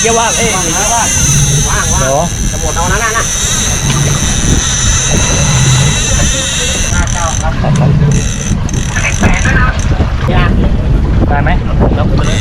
เกียร์ว่างเอ้ยว่างนะว่างว่างเดี๋ว่างยวจะหมดเอานั้นน่ะนะห้าเก้าครับครับครับแปดด้วยนะยาได้ไหมแล้วไปเลย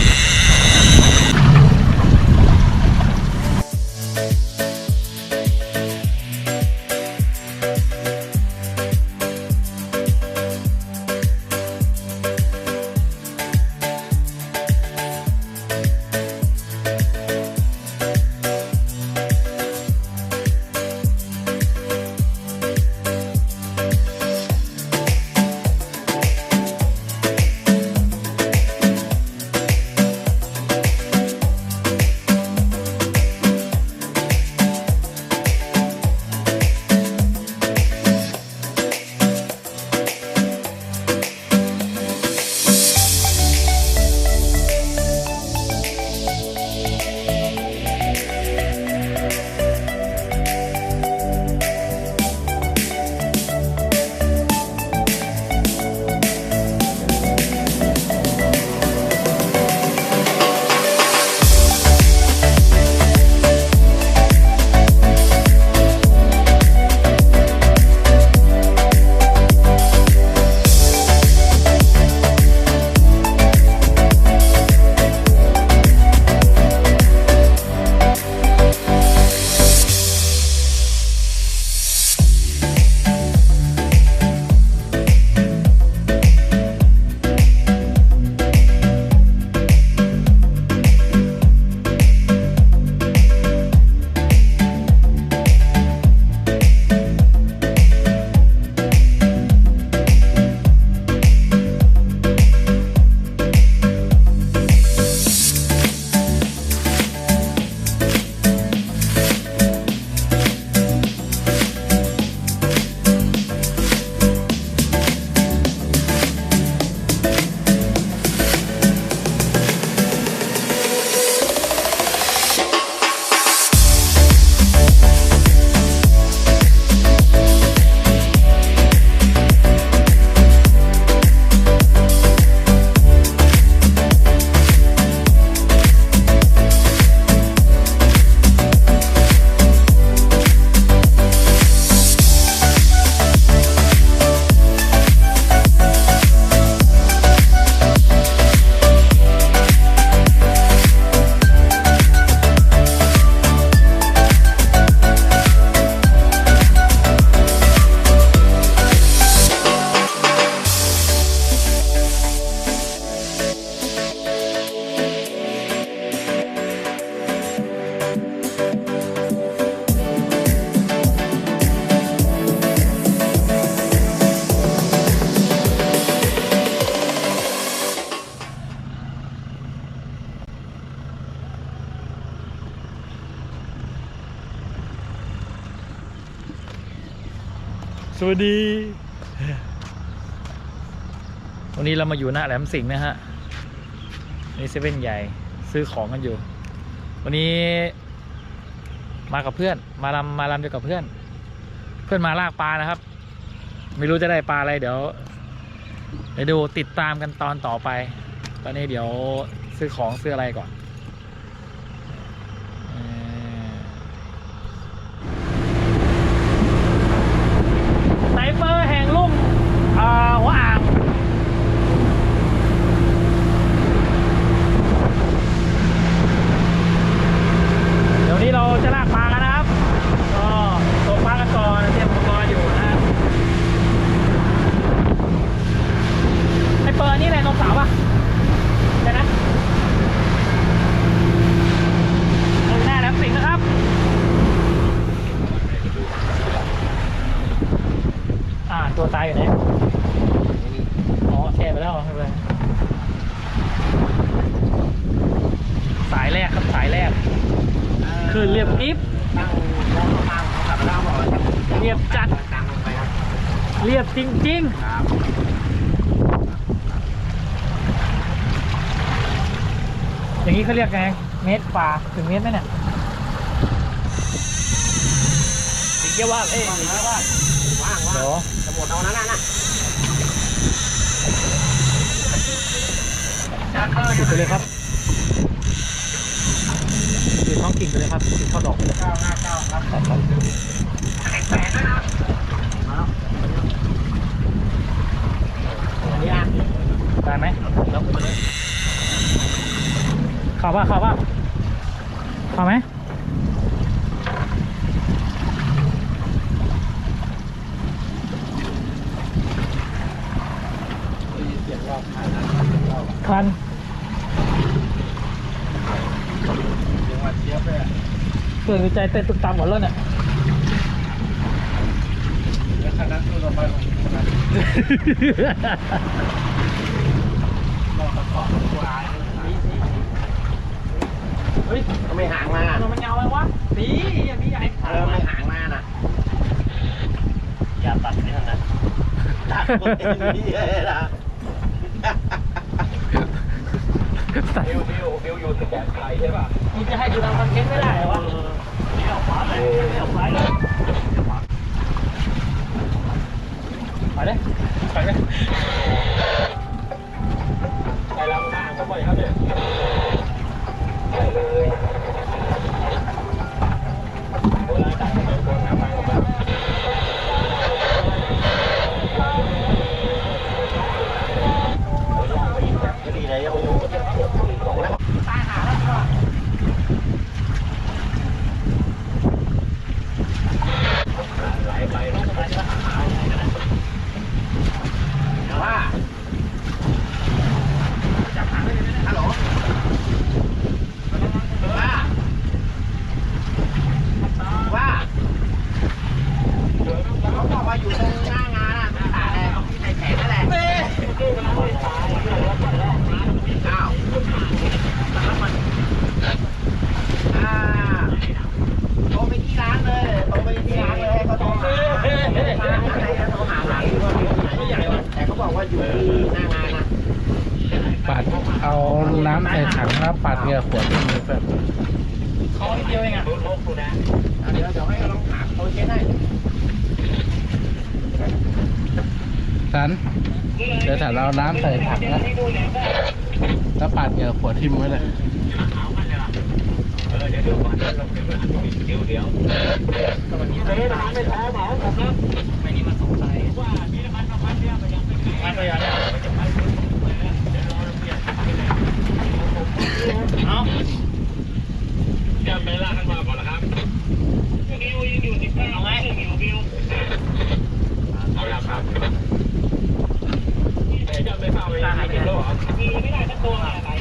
ดี วันนี้เรามาอยู่หน้าแหลมสิงห์นะฮะนี่เซเว่นใหญ่ซื้อของกันอยู่ วันนี้ มากับเพื่อน มาลำมาลำเดียวกับเพื่อน เพื่อนมาลากปลานะครับ ไม่รู้จะได้ปลาอะไรเดี๋ยวเดี๋ยวดูติดตามกันตอนต่อไป ตอนนี้เดี๋ยวซื้อของซื้ออะไรก่อนเอ่อไซเปอร์แห่งลุ่มเอ่อหัวอ่าง เดี๋ยวนี้เราจะลากปลากันนะครับ ก็ตกปลากันก่อนเตรียมอุปกรณ์อยู่นะฮะไอเปิดนี่แหละนมสาวป่ะใช่นะลงหน้าแหลมสิงห์นะครับ อ่า ตัวตายอยู่ไหน อ๋อแช่ไปแล้วไม่เป็นไรสายแร กครับสายแรกคือเรียบอิฟตั้งมองเขาตั้งเขาขับแล้วบอกว่าเรียบจัดตั้งลงไปครับเรียบจริงครับๆอย่างนี้เขาเรียกไง เมตรฝ่าถึงเมตรไหมเนี่ยถึงเกียร์ว่างเอ้ยว่างนะว่างว่างเดี๋ยวว่างจะหมดเอานั้นน่ะนะหยุดไปเลยครับ หยุดครับติดเข้าดอกเก้าห้าเก้าครับครับครับอันนี้อะได้ไหมแล้วไปเลยเข้าป่ะเข้าป่ะเข้าไหมคัน เสียงวัดเจี๊ยบเลย เกิดใจเต้นตุกตามหมดแล้วเนี่ยแล้วคณะตู้ต่อไปของคุณนะรอบประกอบตัวอายนี่สิเฮ้ยทำไมหางมามันยาวไหมวะสีอย่างนี้ใหญ่เออไม่หางมาน่ะ อย่าตัดไม่ทันนะตัดคนเองนี่เลยนะตัดเอวเอวเอวอยู่ที่แขนไก่ใช่ป่ะ มึงจะให้กูทำคอนเทนต์ไม่ได้เหรอวะ เอวขวาเลยเอวซ้ายเลย ไปเลยไปเลย ไปรับหน้าก็บ่อยครับเนี่ยไปเลยเวลาตัดก็โดนน้ำมันออกมาก็ดีเลยโอ้โหบอกแล้ว ตายหาแล้วก็ ไหลไปต้องไปก็หาอะไรกันนะแต่ว่า จับหางได้เลยนะ ฮัลโหลว่าว่าเขาบอกว่าอยู่ตรงหน้างานอะตาแดงเอาที่ใส่แขนนั่นแหละอ้าวอ่าโทรไปที่ร้านเลยโทรไปที่ร้านเลยเขาโทรหาโทรหาหลังว่าอยู่ที่ไหนไม่ใหญ่วะแต่เขาบอกว่าอยู่ที่หน้างานนะ ปัดเอาน้ำ ใส่ถังแล้วปัดเหงื่อขวดที่มือแบบเขาเดียวเองอะรู้โลกดูนะเดี๋ยวเดี๋ยวให้ลองถามเขาเช็คให้สันเดี๋ยวถ้าเราน้ำใส่ถังนะแล้วปัดเหงื่อขวดทิ่มไว้เลยเออเดี๋ยวเดี๋ยวก่อนเดี๋ยวเดี๋ยวเดี๋ยวสวัสดีเจ๊ร้านไม่แพ้หมอผมนะไม่นี่มันสงสัยว่ามีน้ำมันน้ำมันเนี่ยมันยังไม่มันก็ยัง เนี่ยเอาจะไปลากกันมาก่อนเหรอครับบิวยังอยู่ที่เอาไงบิวบิวเอาละครับจะไม่เข้าไปหายใจแล้วเหรอไม่ได้สักตัวหลมา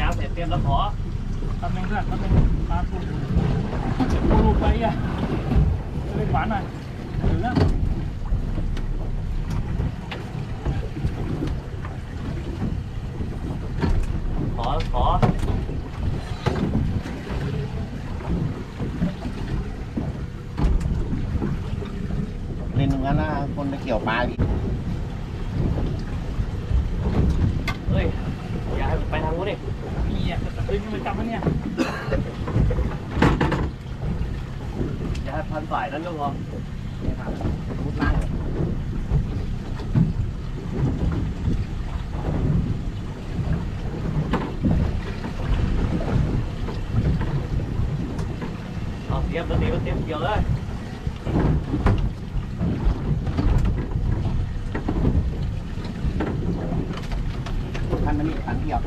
ยาวเสร็จเตรียมแล้ว ขอทำหนึ่งเพื่อนทำหนึ่งตามกูกูลูกไปอะเล่นหวานหน่อยถึงแล้วขอขอเล่นตรงนั้นนะคนไปเกี่ยวปลาดิเฮ้ยอย่าให้ไปทางนู้นดินี่อะเฮ้ยนี่มันจับมันเนี่ย อย่าให้พันสายนั้นก็พอมุดล่างเลย เอาเตรียมตัวนี้มาเตรียมเกี่ยวเลย พันมันนี่พันเกี่ยว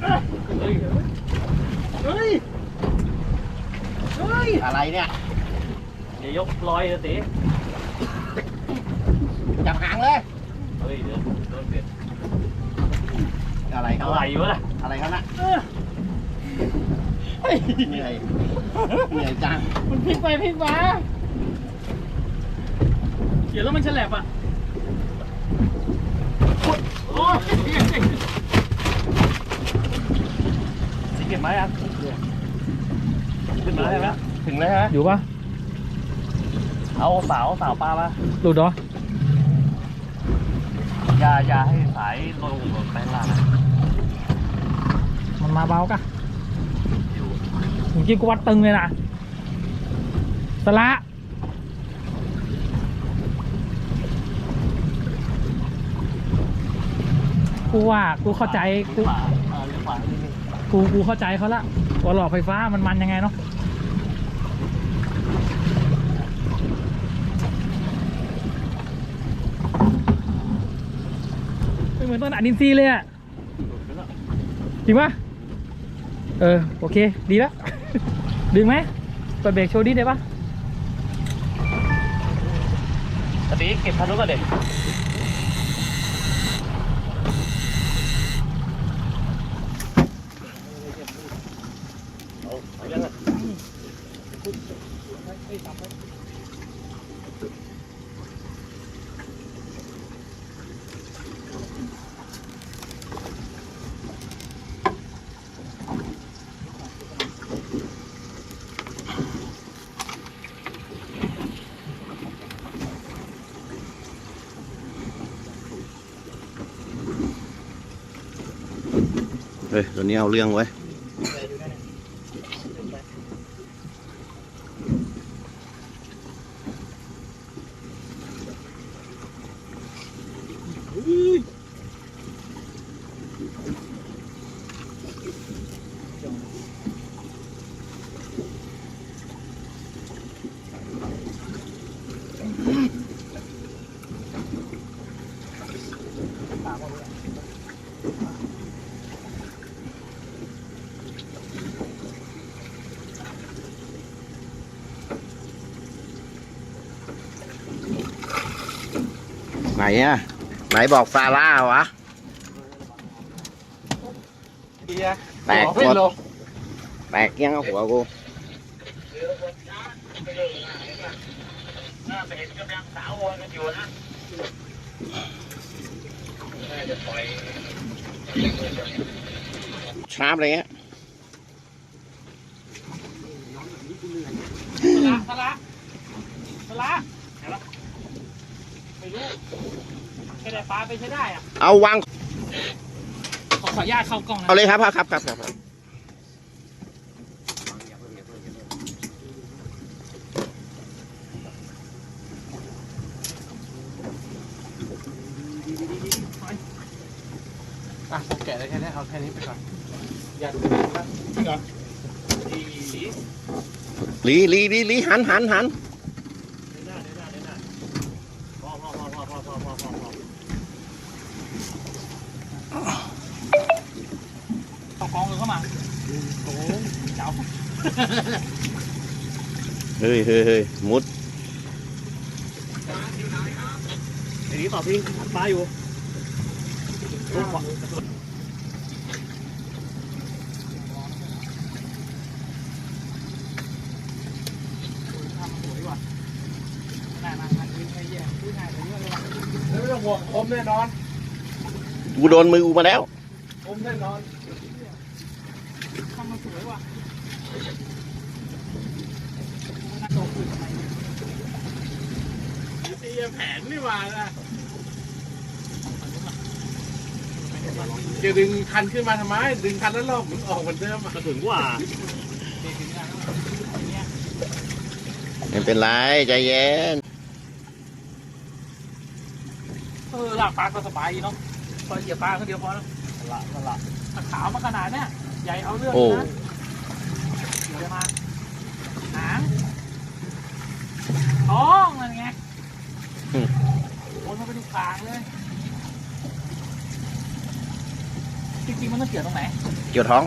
เฮ้ยเฮ้ยเฮ้ย อะไรเนี่ย เดี๋ ยวยกลอยเลยตีจับหางเลย เฮ้ยเดี๋ยวโดนเปลี่ยนอะไรเขาอะไรวะล่ะอะไรเขาน่ะเออเหนื่อยเหนื่อยจังมันพลิกไปพลิกมาเขียนแล้วมันฉลับอะโอ้ยสิเก็บไม้ครับขึ้นมาแล้วถึงแล้วฮะอยู่ปะ เอาสาวสาวปลามาหลุดเหรออย่าอย่าให้สายลงไปล่างมันมาเบากะเมื่อกี้กูวัดตึงเลยนะสละกูว่ากูเข้าใจกูขวาเออเลี้ยวขวานิดนึงกูกูเข้าใจเขาละว่าหลอดไฟฟ้ามันมันยังไงเนาะ เหมือนต้นอัดอินซีเลยอะจริงปะเออ โอเค ดีแล้ว ดึงไหมเปิดเบรกโชว์ดิได้ปะตอนนี้เก็บพานุก่อนเด็ก ฮ้ยตัวนี้เอาเรื่องไว้ยไหนอะไหนบอกซาร่าวะแตกหมดแตกยังหัวกู ชาร์ปอะไรเงี้ยสละสละสละ ไม่รู้แค่ได้ปลาไปใช้ได้อะเอาวางขอขออนุญาตเข้ากล้องนะเอาเลยครับครับครับครับครับอะผมแกะได้แค่นี้เอาแค่นี้ไปก่อนลีลีลีลีหันหันหัน เอากองเลยเข้ามาโอ้โหเจ้า เฮ้ยเฮ้ยเฮ้ยมุดไอ้นี้ต่อพี่ปลาอยู่สวยว่ะน่าน่าน่าดึงไอ้เหี้ยดึงง่ายเลยเยอะเลยว่ะไม่ต้องห่วงคมแน่นอน กูโดนมือกูมาแล้วคมแน่นอน ทำมาสวยว่ะ น่าโตขึ้นทำไมเนี่ยตีแผนนี่หว่านะจะดึงคันขึ้นมาทำไม ดึงคันแล้วรอบหมุนออกเหมือนเดิมอะมาถึงกว่าไม่เป็นไรใจเย็น เออลากปลาก็สบายดีเนาะพอเหยียบปลาคนเดียวพอแล้วละละถ้าขาวมาขนาดเนี้ยใหญ่เอาเรื่องโอ้นะเดี๋ยวมาหาง ท้องนั่นไงโอนมาเป็นกลางเลย จริงๆมันต้องเกี่ยวตรงไหนเกี่ยวท้อง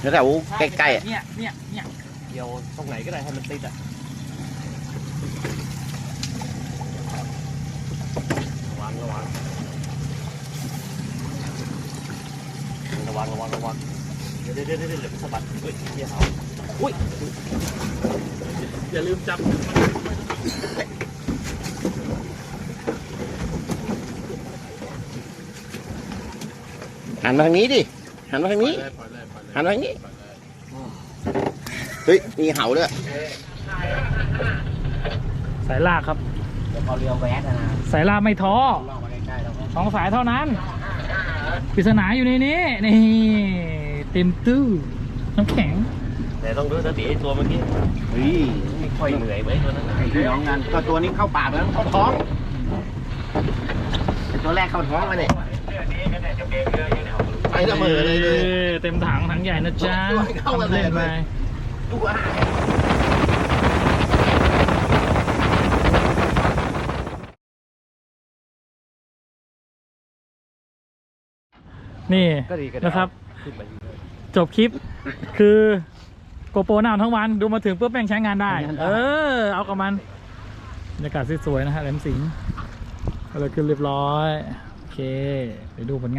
แถวๆใกล้ๆอะเนี่ยเนี่ยเนี่ยเดี๋ยวตรงไหนก็ได้ให้มันติดอะระวังระวังระวังระวังระวังเดี๋ยวเดี๋ยวเดี๋ยวเดี๋ยวสะบัดเฮ้ยเดี๋ยวเอาอุ้ย อย่าลืมจับหันมาทางนี้ดิ หันมาทางนี้ปล่อยเลยปล่อยเลยหันมาทางนี้ เฮ้ย มีเห่าด้วยสายลากครับเดี๋ยวพอเรือแวะนะสายลากไม่ท้อลองมาใกล้ๆแล้วก็สองสายเท่านั้นปริศนาอยู่ในนี้นี่เต็มตู้น้ำแข็ง แต่ต้องดูสติไอ้ตัวเมื่อกี้เฮ้ยไม่ ค่อยเหนื่อยไหมตัวนั้นน่ะไอ้พี่น้องกันก็ตัวนี้เข้าปากแล้วเข้าท้องไอ้ตัวแรกเข้าท้องมาเนี่ยไปเสมอเลยเลยเต็มถังถังใหญ่นะจ๊ะเข้ามาเลย ทำนไปดูว่านี่ก็ดีกันนะครับจบคลิปคือโก โปรหน้าทั้งวันดูมาถึงปุ๊บแม่งใช้งานได้ เออ เอากับมันบรรยากาศสวยๆนะฮะแหลมสิงห์อะไรขึ้นเรียบร้อย โอเค ไปดูผลงาน